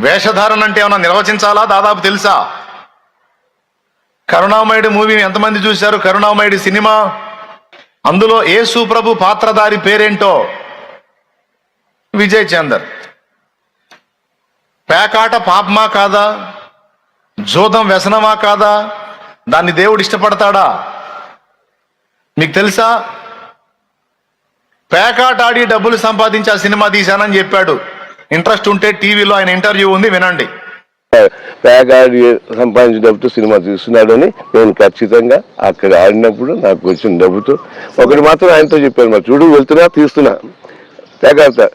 వేషధారణ అంటే ఏమైనా నిర్వచించాలా? దాదాపు తెలుసా? కరుణామయుడి మూవీ ఎంతమంది చూశారు? కరుణామయుడి సినిమా? అందులో యేసు ప్రభు పాత్రధారి పేరేంటో? విజయ్ చందర్. పేకాట పాపమా కాదా? జోదం వ్యసనమా కాదా? దాన్ని దేవుడు ఇష్టపడతాడా? మీకు తెలుసా? పేకాట ఆడి డబ్బులు సంపాదించి ఆ సినిమా తీశానని చెప్పాడు. ఇంట్రెస్ట్ ఉంటే టీవీలో ఆయన ఇంటర్వ్యూ ఉంది వినండి. ప్యాక్ ఆడి సంపాదించిన డబ్బుతో సినిమా తీస్తున్నాడని నేను ఖచ్చితంగా అక్కడ ఆడినప్పుడు నాకు వచ్చిన డబ్బుతో ఒకటి మాత్రం ఆయనతో చెప్పాను మా చూడు వెళ్తున్నా తీస్తున్నా. ప్యాక్ ఆడతా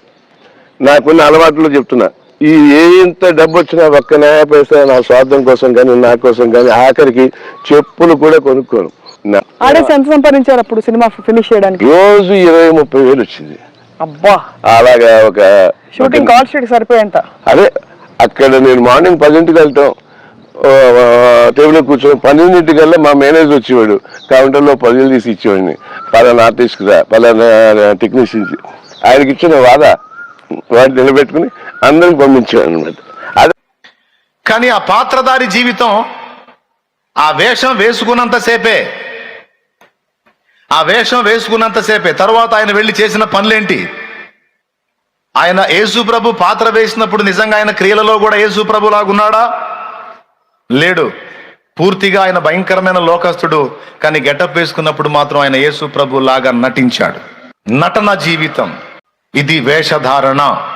నాకున్న అలవాట్లు చెప్తున్నా. ఈ ఏ ఇంత డబ్బు వచ్చినా ఒక్క న్యాయ పైసా నా స్వార్థం కోసం కానీ నా కోసం కానీ ఆఖరికి చెప్పులు కూడా కొనుక్కోను. ఆడేసి ఎంత సంపాదించారు అప్పుడు సినిమా ఫినిష్ చేయడానికి? రోజు ఇరవై ముప్పై వేలు వచ్చింది. అబ్బా. అలాగా ఒక షూటింగ్ కాల్ షీట్ సరిపోయేంత. అదే అక్కడ నేను మార్నింగ్ పదింటికి వెళ్తాం. టేబుల్ కూర్చొని పన్నెండింటికల్లా మా మేనేజర్ వచ్చేవాడు. కౌంటర్లో పదివేలు తీసి ఇచ్చేవాడిని. పలానా ఆర్టిస్ట్ రా పలానా టెక్నీషియన్స్ ఆయనకి ఇచ్చిన వాదా వాటిని నిలబెట్టుకుని అందరికి పంపించేవాడు అనమాట అదే కానీ ఆ పాత్రధారి జీవితం ఆ వేషం వేసుకున్నంతసేపే ఆ వేషం వేసుకున్నంతసేపే తర్వాత ఆయన వెళ్ళి చేసిన పనులేంటి? ఆయన యేసుప్రభు పాత్ర వేసినప్పుడు నిజంగా ఆయన క్రియలలో కూడా యేసుప్రభు లాగున్నాడా? లేడు. పూర్తిగా ఆయన భయంకరమైన లోకస్తుడు కానీ గెటప్ వేసుకున్నప్పుడు మాత్రం ఆయన యేసుప్రభు లాగా నటించాడు. నటన జీవితం. ఇది వేషధారణ.